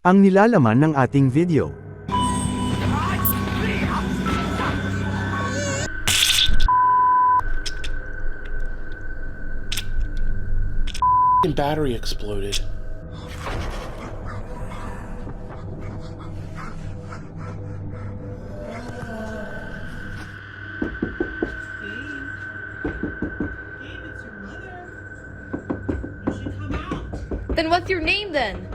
Ang nilalaman ng ating video. Battery exploded. Then what's your name then?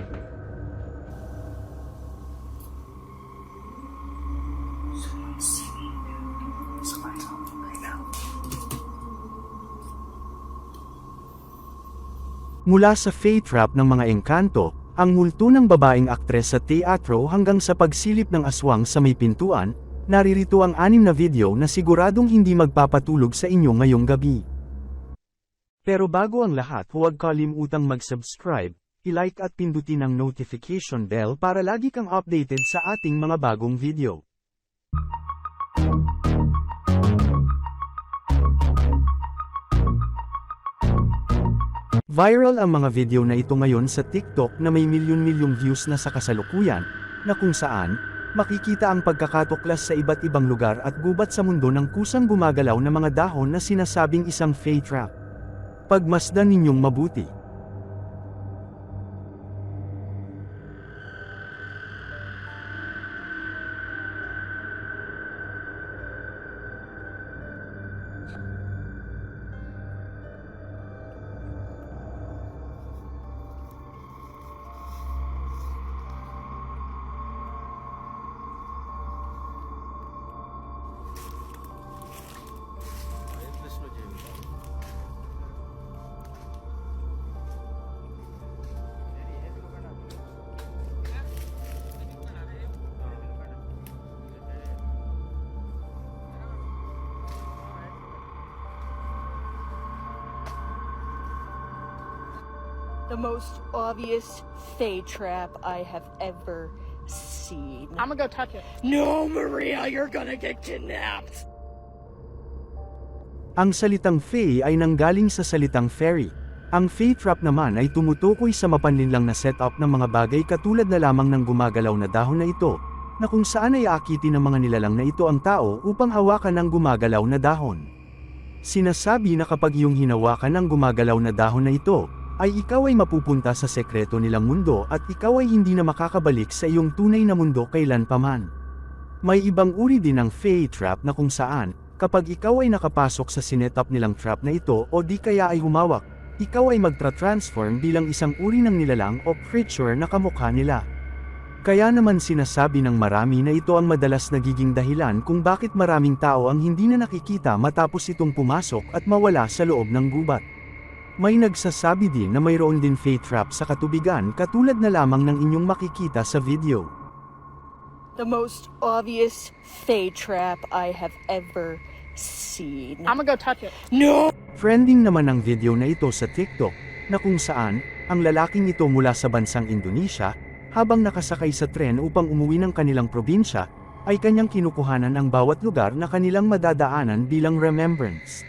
Mula sa fate trap ng mga engkanto, ang multo ng babaeng aktres sa teatro hanggang sa pagsilip ng aswang sa may pintuan, naririto ang anim na video na siguradong hindi magpapatulog sa inyo ngayong gabi. Pero bago ang lahat huwag kalimutang mag-subscribe, i-like at pindutin ang notification bell para lagi kang updated sa ating mga bagong video. Viral ang mga video na ito ngayon sa TikTok na may milyon-milyong views na sa kasalukuyan, na kung saan, makikita ang pagkakatuklas sa iba't ibang lugar at gubat sa mundo ng kusang gumagalaw na mga dahon na sinasabing isang fate trap. Pagmasdan ninyong mabuti. The most obvious fade trap I have ever seen. I'm gonna go touch it. no, Maria, you're gonna get kidnapped. Ang salitang Fae ay nanggaling sa salitang fairy. Ang Fae trap naman ay tumutukoy sa mapanlinlang na setup ng mga bagay katulad na lamang ng gumagalaw na dahon na ito, na kung saan ay aakitin ng mga nilalang na ito ang tao upang hawakan ang gumagalaw na dahon. Sinasabi na kapag iyong hinawakan ang gumagalaw na dahon na ito, ay ikaw ay mapupunta sa sekreto nilang mundo at ikaw ay hindi na makakabalik sa iyong tunay na mundo kailanpaman. May ibang uri din ng Fae trap na kung saan, kapag ikaw ay nakapasok sa sinetap nilang trap na ito o di kaya ay humawak, ikaw ay magtra-transform bilang isang uri ng nilalang o creature na kamukha nila. Kaya naman sinasabi ng marami na ito ang madalas nagiging dahilan kung bakit maraming tao ang hindi na nakikita matapos itong pumasok at mawala sa loob ng gubat. May nagsasabi din na mayroon din fate trap sa katubigan katulad na lamang ng inyong makikita sa video. The most obvious fade trap I have ever seen. I'm gonna go touch it. no, Trending naman ang video na ito sa TikTok, na kung saan, ang lalaking ito mula sa bansang Indonesia, habang nakasakay sa tren upang umuwi ng kanilang probinsya, ay kanyang kinukuhanan ang bawat lugar na kanilang madadaanan bilang remembrance.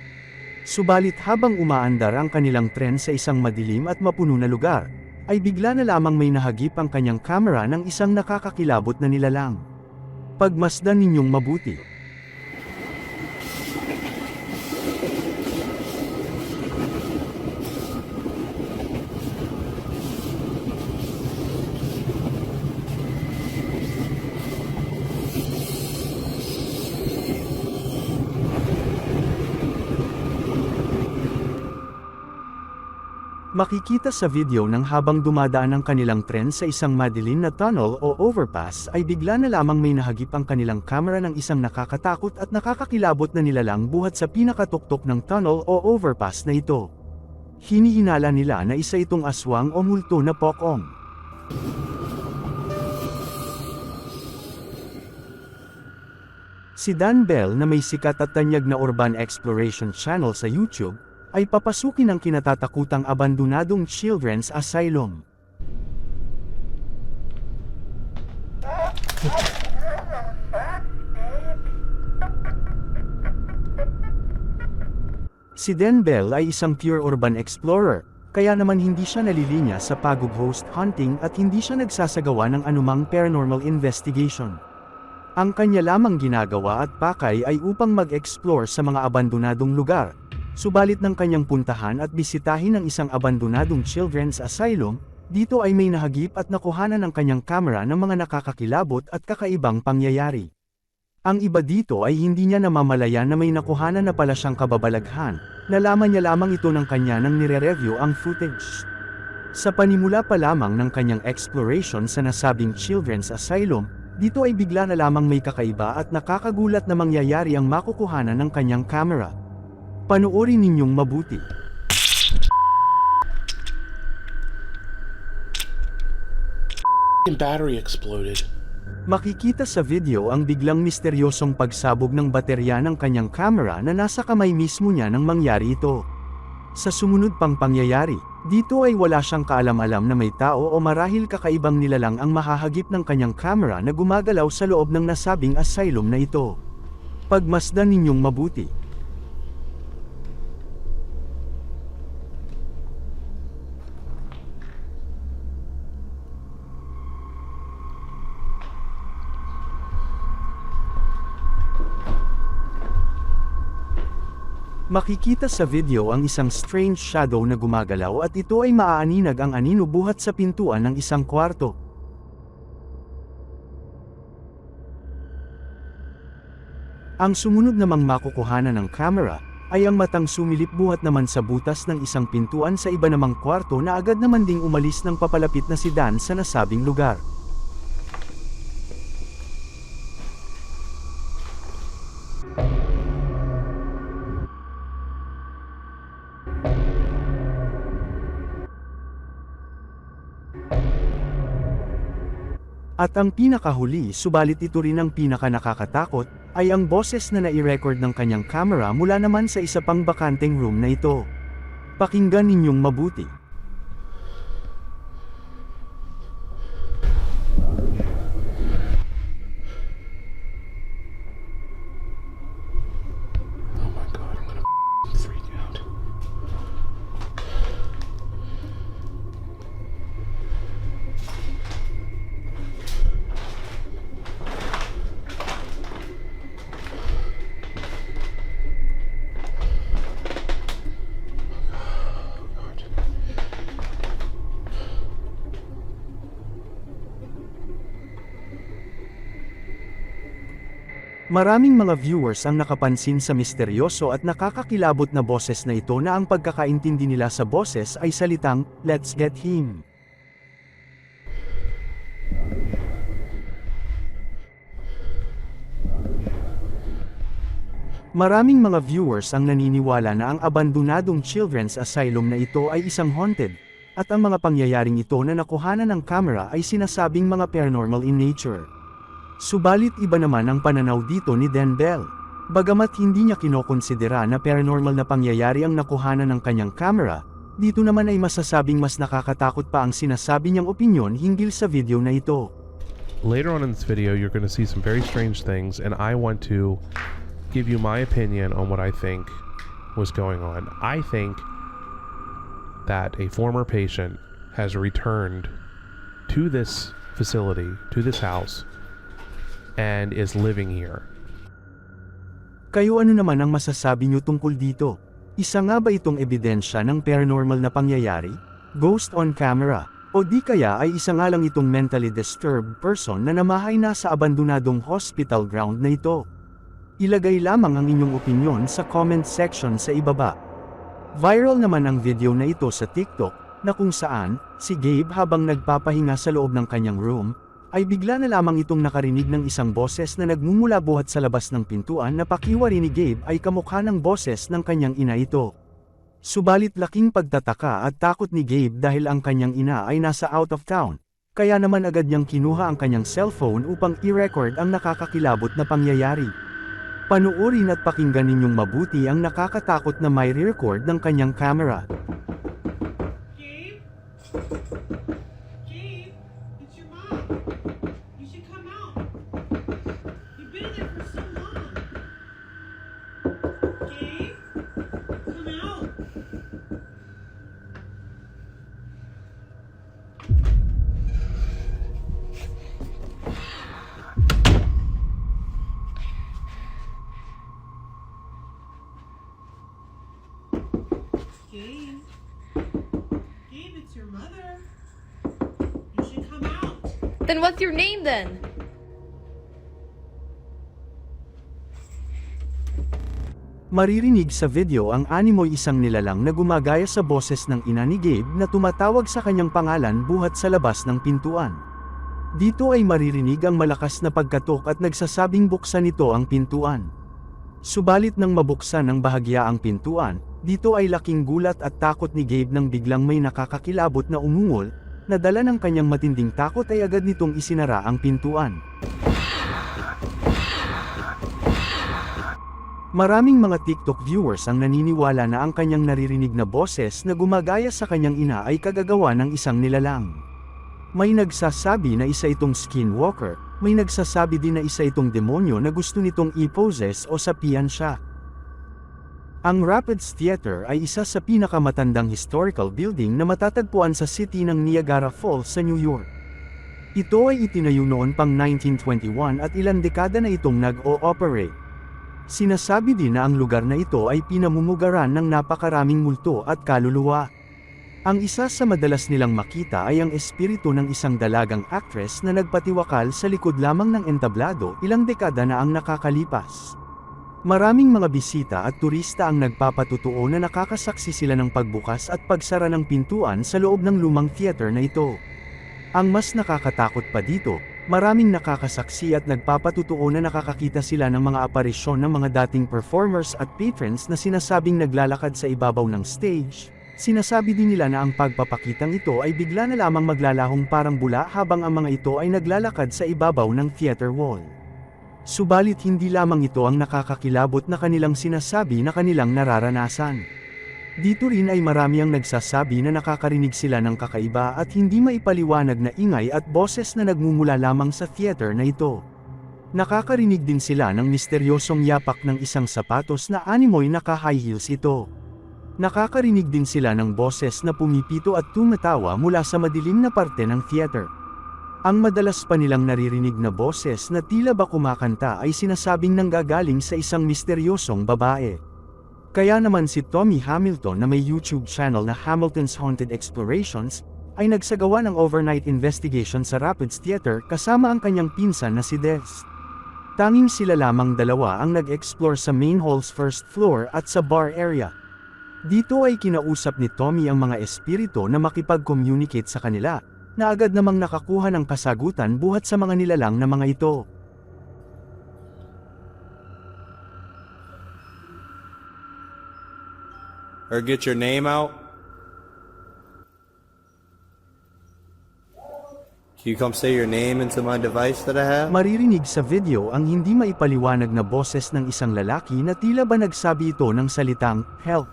Subalit habang umaandar ang kanilang tren sa isang madilim at mapuno na lugar, ay bigla na lamang may nahagip ang kanyang kamera ng isang nakakakilabot na nilalang. Pagmasdan ninyong mabuti. Makikita sa video ng habang dumadaan ang kanilang tren sa isang madilim na tunnel o overpass ay bigla na lamang may nahagip ang kanilang kamera ng isang nakakatakot at nakakakilabot na nilalang buhat sa pinakatuktok ng tunnel o overpass na ito. Hinihinala nila na isa itong aswang o multo na pokong. Si Dan Bell na may sikat at tanyag na urban exploration channel sa YouTube, ay papasukin ang kinatatakutang abandonadong children's asylum. Si Dan Bell ay isang pure urban explorer, kaya naman hindi siya nalilinya sa pag-ghost hunting at hindi siya nagsasagawa ng anumang paranormal investigation. Ang kanya lamang ginagawa at pakay ay upang mag-explore sa mga abandonadong lugar, subalit ng kanyang puntahan at bisitahin ang isang abandonadong children's asylum, dito ay may nahagip at nakuhanan ng kanyang kamera ng mga nakakakilabot at kakaibang pangyayari. Ang iba dito ay hindi niya namamalayan na may nakuhanan na pala siyang kababalaghan, nalaman niya lamang ito ng kanya nang nire-review ang footage. Sa panimula pa lamang ng kanyang exploration sa nasabing children's asylum, dito ay bigla na lamang may kakaiba at nakakagulat na mangyayari ang makukuhanan ng kanyang camera. Panoorin ninyong mabuti. Battery exploded. Makikita sa video ang biglang misteryosong pagsabog ng baterya ng kanyang camera na nasa kamay mismo niya nang mangyari ito. Sa sumunod pang pangyayari, dito ay wala siyang kaalam-alam na may tao o marahil kakaibang nilalang ang mahahagip ng kanyang camera na gumagalaw sa loob ng nasabing asylum na ito. Pagmasdan ninyong mabuti. Makikita sa video ang isang strange shadow na gumagalaw at ito ay maaaninag ang anino buhat sa pintuan ng isang kwarto. Ang sumunod namang makukuhanan ng camera, ay ang matang sumilip buhat naman sa butas ng isang pintuan sa iba namang kwarto na agad naman ding umalis ng papalapit na si Dan sa nasabing lugar. At ang pinakahuli subalit ito rin ang pinaka nakakatakot, ay ang boses na nai-record ng kanyang camera mula naman sa isa pang bakanteng room na ito. Pakinggan ninyong mabuti. Maraming mga viewers ang nakapansin sa misteryoso at nakakakilabot na boses na ito na ang pagkakaintindi nila sa boses ay salitang, Let's get him. Maraming mga viewers ang naniniwala na ang abandonadong children's asylum na ito ay isang haunted, at ang mga pangyayaring ito na nakuhanan ng camera ay sinasabing mga paranormal in nature. Subalit iba naman ang pananaw dito ni Dan Bell. Bagamat hindi niya kinokonsidera na paranormal na pangyayari ang nakuhanan ng kanyang camera, dito naman ay masasabing mas nakakatakot pa ang sinasabi niyang opinyon hinggil sa video na ito. Later on in this video, you're going to see some very strange things, and I want to give you my opinion on what I think was going on. I think that a former patient has returned to this facility, to this house, and is living here. Kayo ano naman ang masasabi niyo tungkol dito? Isa nga ba itong ebidensya ng paranormal na pangyayari? Ghost on camera? O di kaya ay isa nga lang itong mentally disturbed person na namahay na sa abandonadong hospital ground na ito? Ilagay lamang ang inyong opinyon sa comment section sa ibaba. Viral naman ang video na ito sa TikTok, na kung saan, si Gabe habang nagpapahinga sa loob ng kanyang room, ay bigla na lamang itong nakarinig ng isang boses na nagmumula buhat sa labas ng pintuan na pakiwari ni Gabe ay kamukha ng boses ng kanyang ina ito. Subalit laking pagtataka at takot ni Gabe dahil ang kanyang ina ay nasa out of town, kaya naman agad niyang kinuha ang kanyang cellphone upang i-record ang nakakakilabot na pangyayari. Panuorin at pakinggan ninyong mabuti ang nakakatakot na may record ng kanyang camera. Gabe. Gabe, it's your mother. You should come out. Then what's your name then? Maririnig sa video ang animoy isang nilalang na gumagaya sa boses ng ina ni Gabe na tumatawag sa kanyang pangalan buhat sa labas ng pintuan. Dito ay maririnig ang malakas na pagkatok at nagsasabing buksan nito ang pintuan. Subalit nang mabuksan ng bahagya ang pintuan, dito ay laking gulat at takot ni Gabe nang biglang may nakakakilabot na umungol, na dala ng kanyang matinding takot ay agad nitong isinara ang pintuan. Maraming mga TikTok viewers ang naniniwala na ang kanyang naririnig na boses na gumagaya sa kanyang ina ay kagagawa ng isang nilalang. May nagsasabi na isa itong skinwalker, may nagsasabi din na isa itong demonyo na gusto nitong i-possess o sapian siya. Ang Rapids Theater ay isa sa pinakamatandang historical building na matatagpuan sa city ng Niagara Falls sa New York. Ito ay itinayo noon pang 1921 at ilang dekada na itong nag-o-operate. Sinasabi din na ang lugar na ito ay pinamumugaran ng napakaraming multo at kaluluwa. Ang isa sa madalas nilang makita ay ang espiritu ng isang dalagang actress na nagpatiwakal sa likod lamang ng entablado ilang dekada na ang nakakalipas. Maraming mga bisita at turista ang nagpapatutuo na nakakasaksi sila ng pagbukas at pagsara ng pintuan sa loob ng lumang theater na ito. Ang mas nakakatakot pa dito, maraming nakakasaksi at nagpapatutuo na nakakakita sila ng mga aparisyon ng mga dating performers at patrons na sinasabing naglalakad sa ibabaw ng stage. Sinasabi din nila na ang pagpapakitang ito ay bigla na lamang maglalahong parang bula habang ang mga ito ay naglalakad sa ibabaw ng theater wall. Subalit hindi lamang ito ang nakakakilabot na kanilang sinasabi na kanilang nararanasan. Dito rin ay marami ang nagsasabi na nakakarinig sila ng kakaiba at hindi maipaliwanag na ingay at boses na nagmumula lamang sa theater na ito. Nakakarinig din sila ng misteryosong yapak ng isang sapatos na animoy naka-high heels ito. Nakakarinig din sila ng boses na pumipito at tumatawa mula sa madilim na parte ng theater. Ang madalas pa nilang naririnig na boses na tila ba kumakanta ay sinasabing nanggagaling sa isang misteryosong babae. Kaya naman si Tommy Hamilton na may YouTube channel na Hamilton's Haunted Explorations, ay nagsagawa ng overnight investigation sa Rapids Theater kasama ang kanyang pinsan na si Des. Tanging sila lamang dalawa ang nag-explore sa main hall's first floor at sa bar area. Dito ay kinausap ni Tommy ang mga espiritu na makipag-communicate sa kanila, na agad namang nakakuha ng kasagutan buhat sa mga nilalang na mga ito. or get your name out? Can you come say your name into my device that I have? Maririnig sa video ang hindi maipaliwanag na boses ng isang lalaki na tila ba nagsabi ito ng salitang, help.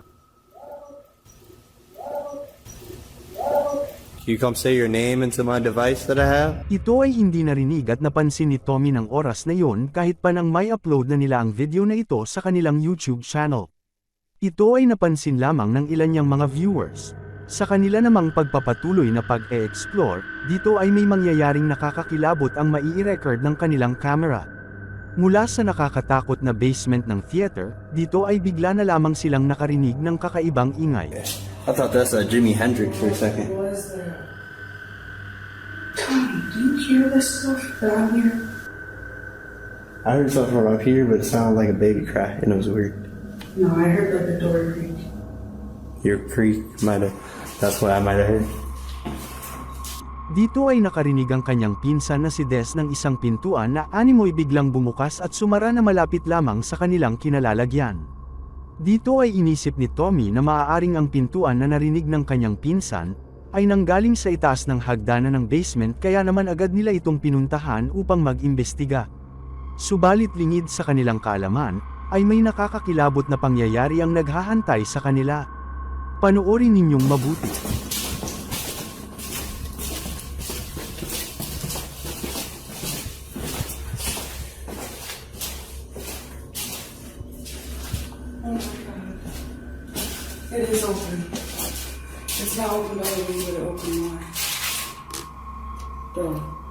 You come say your name into my device that I have? Ito ay hindi narinig at napansin ni Tommy ng oras na yon kahit pa nang may upload na nila ang video na ito sa kanilang YouTube channel. Ito ay napansin lamang ng ilan niyang mga viewers. Sa kanila namang pagpapatuloy na pag-e-explore, dito ay may mangyayaring nakakakilabot ang mai-record ng kanilang camera. Mula sa nakakatakot na basement ng theater, dito ay bigla na lamang silang nakarinig ng kakaibang ingay. I thought that's uh, Jimi Hendrix for a second. Do you hear this stuff down here? I heard something from up here, but it sounded like a baby cry, and it was weird. No, I heard like a door creak. Your creak might have. That's what I might have heard. Dito ay nakarinig ang kanyang pinsan na si Des ng isang pintuan na animoy biglang bumukas at sumara na malapit lamang sa kanilang kinalalagyan. Dito ay inisip ni Tommy na maaaring ang pintuan na narinig ng kanyang pinsan, ay nanggaling sa itaas ng hagdanan ng basement kaya naman agad nila itong pinuntahan upang mag-imbestiga. Subalit lingid sa kanilang kaalaman, ay may nakakakilabot na pangyayari ang naghahantay sa kanila. Panoorin ninyong mabuti. It is open. It's not open the way we would open more. Door.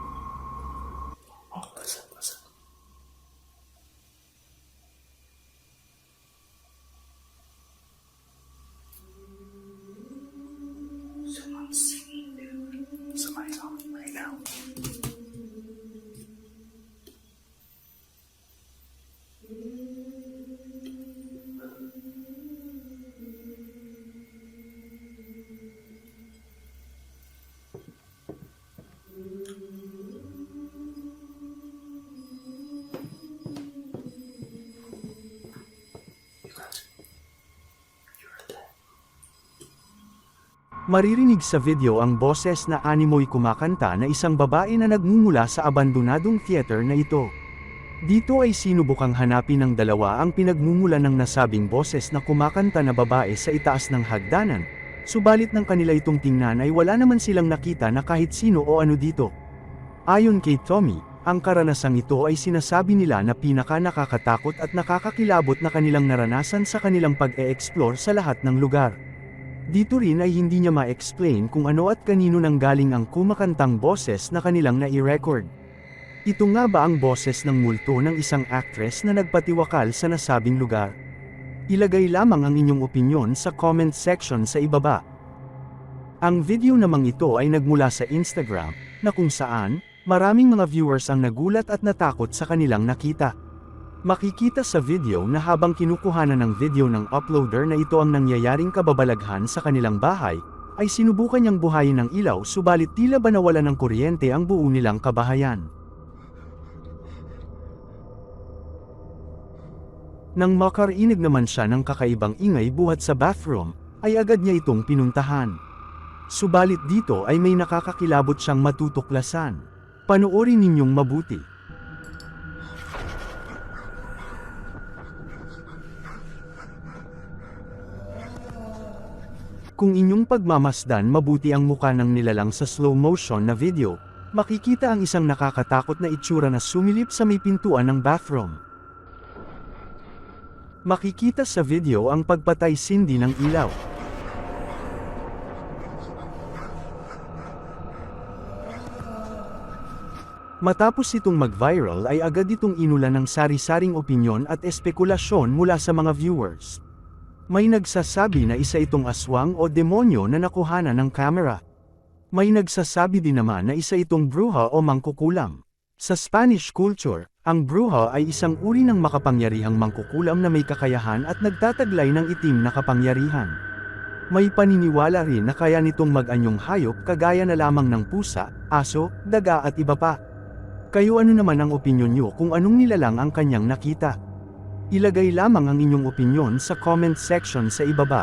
Maririnig sa video ang boses na animoy kumakanta na isang babae na nagmumula sa abandonadong theater na ito. Dito ay sinubukang hanapin ng dalawa ang pinagmumula ng nasabing boses na kumakanta na babae sa itaas ng hagdanan, subalit ng kanila itong tingnan ay wala naman silang nakita na kahit sino o ano dito. Ayon kay Tommy, ang karanasang ito ay sinasabi nila na pinaka nakakatakot at nakakakilabot na kanilang naranasan sa kanilang pag-e-explore sa lahat ng lugar. Dito rin ay hindi niya ma-explain kung ano at kanino nang galing ang kumakantang boses na kanilang nai-record. Ito nga ba ang boses ng multo ng isang actress na nagpatiwakal sa nasabing lugar? Ilagay lamang ang inyong opinyon sa comment section sa ibaba. Ang video namang ito ay nagmula sa Instagram, na kung saan, maraming mga viewers ang nagulat at natakot sa kanilang nakita. Makikita sa video na habang kinukuhanan ng video ng uploader na ito ang nangyayaring kababalaghan sa kanilang bahay, ay sinubukan niyang buhayin ng ilaw subalit tila ba nawala ng kuryente ang buo nilang kabahayan. Nang makarinig naman siya ng kakaibang ingay buhat sa bathroom, ay agad niya itong pinuntahan. Subalit dito ay may nakakakilabot siyang matutuklasan. Panoorin ninyong mabuti. Kung inyong pagmamasdan mabuti ang muka ng nilalang sa slow motion na video, makikita ang isang nakakatakot na itsura na sumilip sa may pintuan ng bathroom. Makikita sa video ang pagpatay sindi ng ilaw. Matapos itong mag-viral ay agad itong inulan ng sari-saring opinyon at espekulasyon mula sa mga viewers. May nagsasabi na isa itong aswang o demonyo na nakuhanan ng kamera. May nagsasabi din naman na isa itong bruha o mangkukulam. Sa Spanish culture, ang bruha ay isang uri ng makapangyarihang mangkukulam na may kakayahan at nagtataglay ng itim na kapangyarihan. May paniniwala rin na kaya nitong mag-anyong hayop kagaya na lamang ng pusa, aso, daga at iba pa. Kayo ano naman ang opinyon nyo kung anong nilalang ang kanyang nakita? Ilagay lamang ang inyong opinyon sa comment section sa ibaba.